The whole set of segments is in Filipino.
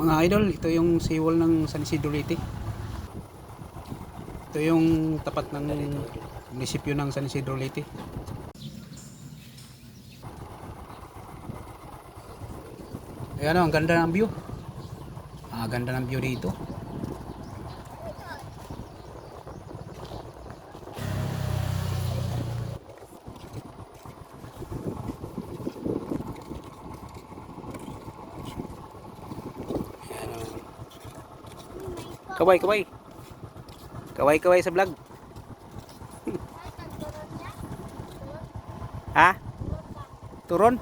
Mga idol, ito yung seawall ng San Isidro. Ito yung tapat ng munisipyo ng San Isidro. Ayan o, ang ganda ng view. Ah, ganda ng view dito. Kaway, kaway. Kaway, kaway sa vlog. ha? Turon?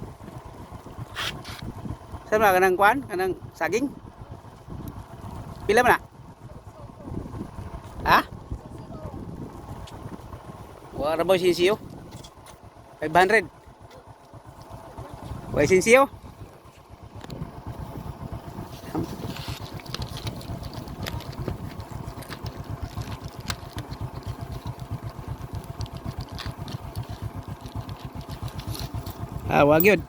Saan ba? Kanang kuan? Kanang saging? Pila man na? Ha? Wala ba sinsiyo? 500? Wala sinsiyo? Ah, wag yun.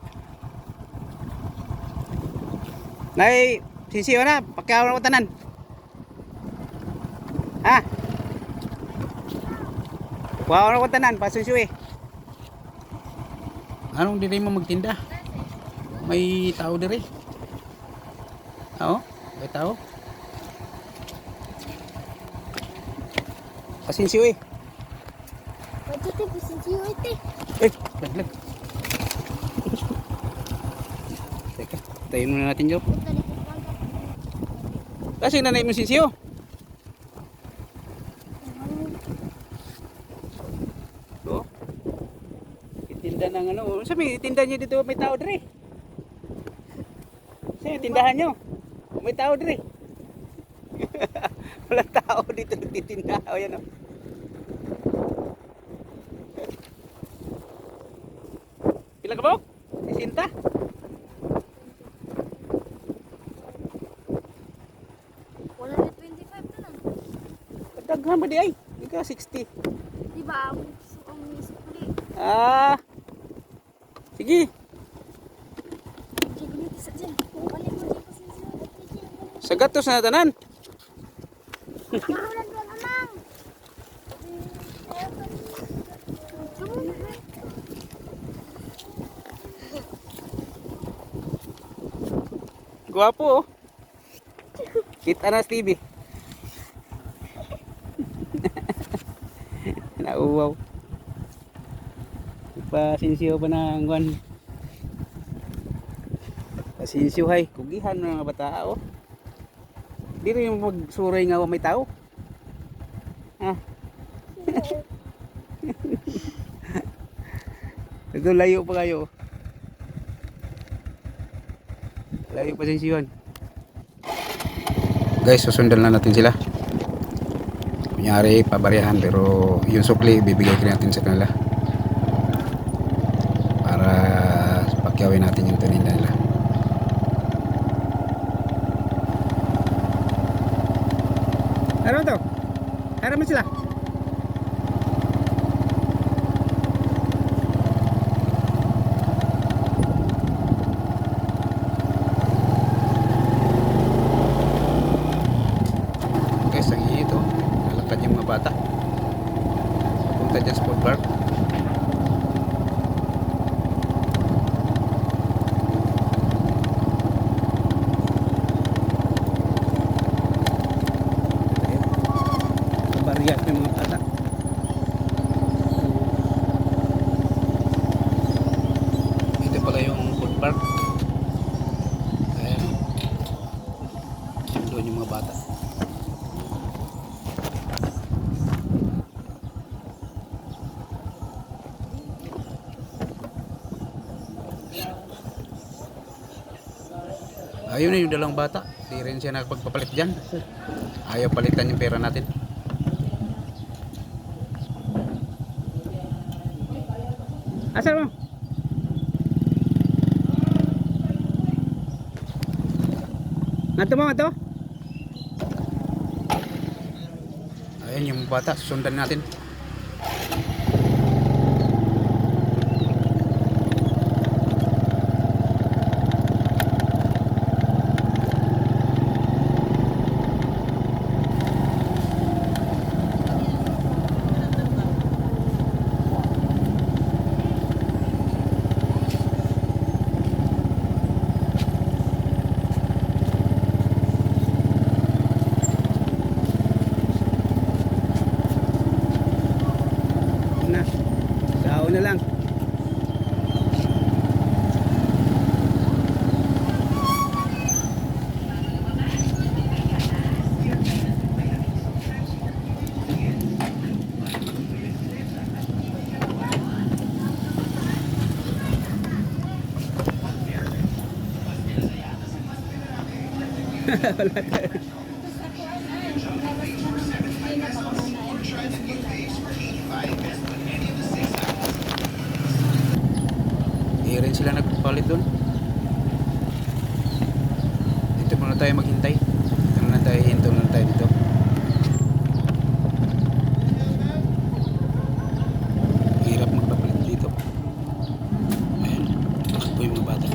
Nay, sisiyo na, pakiaw na ko tanan. Ha? Na ko tanan, pasuyo eh. Anong diri mo magtinda? May tao diri. Oo, may tao. Pasinsiyo eh. Tayo pasinsiyo ito. Eh, laglag. Tayo muna natin Joe. Kasi nanay mo sinsiyo. Oo. Itinda ng ano. Sabi, itinda niyo dito may tao diri. Sabi, tindahan niyo. May tao diri. Walang tao dito nagtitinda. O yan o. Pila ka ba? Isinta? Wala na 25 na lang. Daghan ba di ay? Di ka 60. Di ba? Ang sukli. Ah. Sige. Sige, ganito sa dyan. Balik mo dito pasinsiyo. Sa gatos na tanan. Gwapo oh. Kita na Stevie. Nauwaw. Pasinsiyo pa na ang kwan. Pasinsiyo hay. Kugihan ng mga bata oh. Di rin yung magsuray nga may tao. Ah. Ito layo pa kayo. Layo pa sinsiyon. Guys, susundan lang natin sila. Kunyari, pabarihan pero yung sukli, bibigay ko natin sa kanila. Para pakyawin natin yung taninda nila. Ano to? Harap mo sila. Guys, ang init oh. Lalakad yung mga bata. Punta dyan sa food park. Kabarya yung mga bata. Ito pala yung food park. Ayan. Doon yung mga bata. Ayun na yung dalawang bata. Di rin siya nakapagpapalit dyan. Ayaw palitan yung pera natin. Asa mo? Nato mo, ato? Ayun yung bata. Sundan natin. Hindi rin sila nagpapalit doon. Dito muna tayo maghintay. Dito muna tayo, hinto muna tayo dito. Hirap magpapalit dito. Ayan, takbo yung mga bata.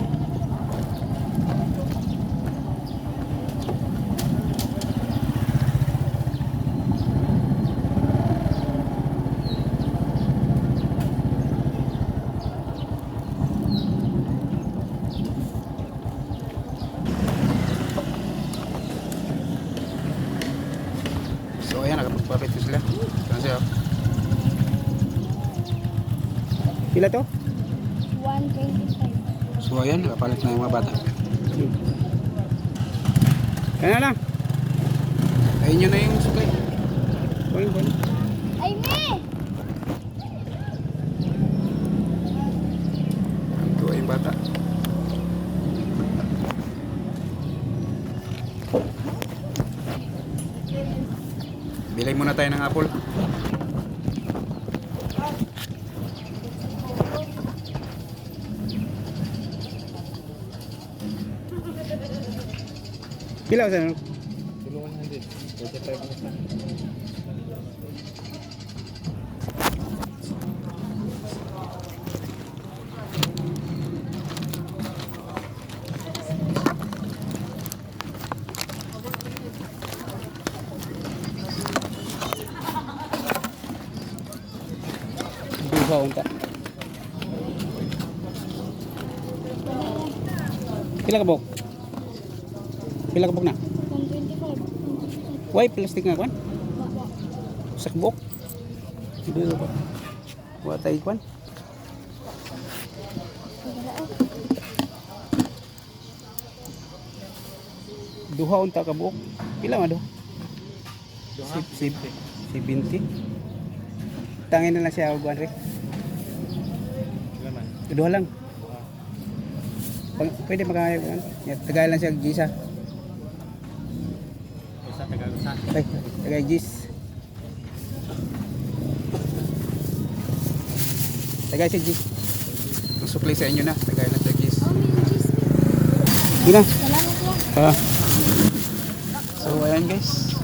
So ayan, nakapagpapalit na sila. Saan siya? Pila to? 125. So ayan, nakapalit na yung mga bata. Kaya na. Ayun nyo na yung supply. Kunin, kunin. Ay, me! Ito ay yung bata. Bilay muna tayo ng apple. Pila sa ano? Tulungan na din. 45 na sa. Duha unta. Pila ka bok? Pila ka bok na? 125. Why plastic nga kwan? Sa bok? Hindi ba? Wa tay kwan? Duha unta ka bok. Pila man do? Duha. Si si si 20. Tangin na lang siya og kwan re. Ilan man? Duha lang. Pwede. Ya, tagay lang siya gisa. Ay, tagay gis. Tagay siya gis. Ang supply sa inyo na. Tagay lang siya gis. Oh. Yun na. Salamat lang. Ah. So ayan guys.